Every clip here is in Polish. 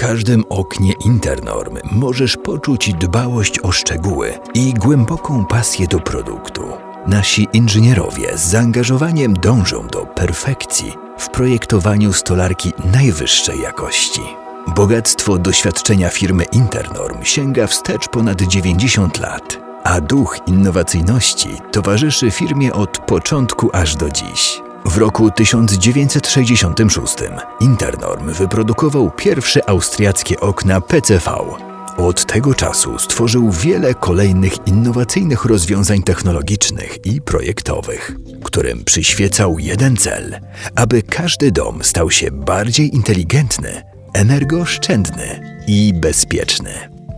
każdym oknie Internorm możesz poczuć dbałość o szczegóły i głęboką pasję do produktu. Nasi inżynierowie z zaangażowaniem dążą do perfekcji w projektowaniu stolarki najwyższej jakości. Bogactwo doświadczenia firmy Internorm sięga wstecz ponad 90 lat, a duch innowacyjności towarzyszy firmie od początku aż do dziś. W roku 1966 Internorm wyprodukował pierwsze austriackie okna PCV. Od tego czasu stworzył wiele kolejnych innowacyjnych rozwiązań technologicznych i projektowych, którym przyświecał jeden cel, aby każdy dom stał się bardziej inteligentny, energooszczędny i bezpieczny.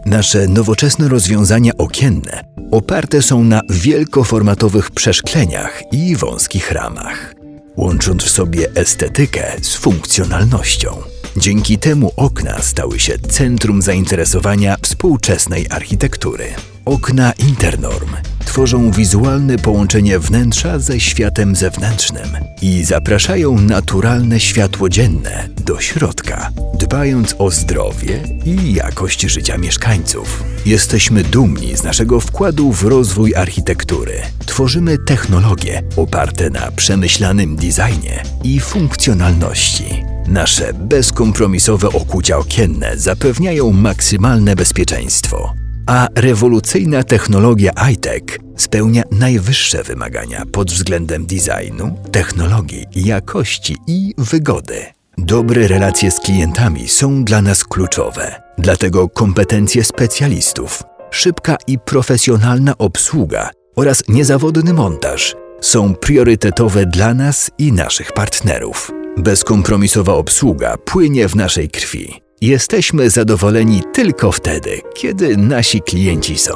Nasze nowoczesne rozwiązania okienne oparte są na wielkoformatowych przeszkleniach i wąskich ramach, łącząc w sobie estetykę z funkcjonalnością. Dzięki temu okna stały się centrum zainteresowania współczesnej architektury. Okna Internorm tworzą wizualne połączenie wnętrza ze światem zewnętrznym i zapraszają naturalne światło dzienne do środka, dbając o zdrowie i jakość życia mieszkańców. Jesteśmy dumni z naszego wkładu w rozwój architektury. Tworzymy technologie oparte na przemyślanym designie i funkcjonalności. Nasze bezkompromisowe okucia okienne zapewniają maksymalne bezpieczeństwo, a rewolucyjna technologia iTech spełnia najwyższe wymagania pod względem designu, technologii, jakości i wygody. Dobre relacje z klientami są dla nas kluczowe, dlatego kompetencje specjalistów, szybka i profesjonalna obsługa oraz niezawodny montaż są priorytetowe dla nas i naszych partnerów. Bezkompromisowa obsługa płynie w naszej krwi. Jesteśmy zadowoleni tylko wtedy, kiedy nasi klienci są.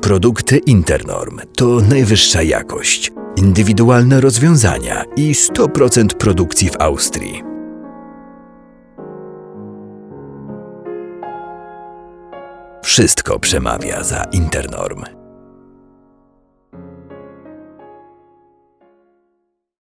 Produkty Internorm to najwyższa jakość, indywidualne rozwiązania i 100% produkcji w Austrii. Wszystko przemawia za Internorm.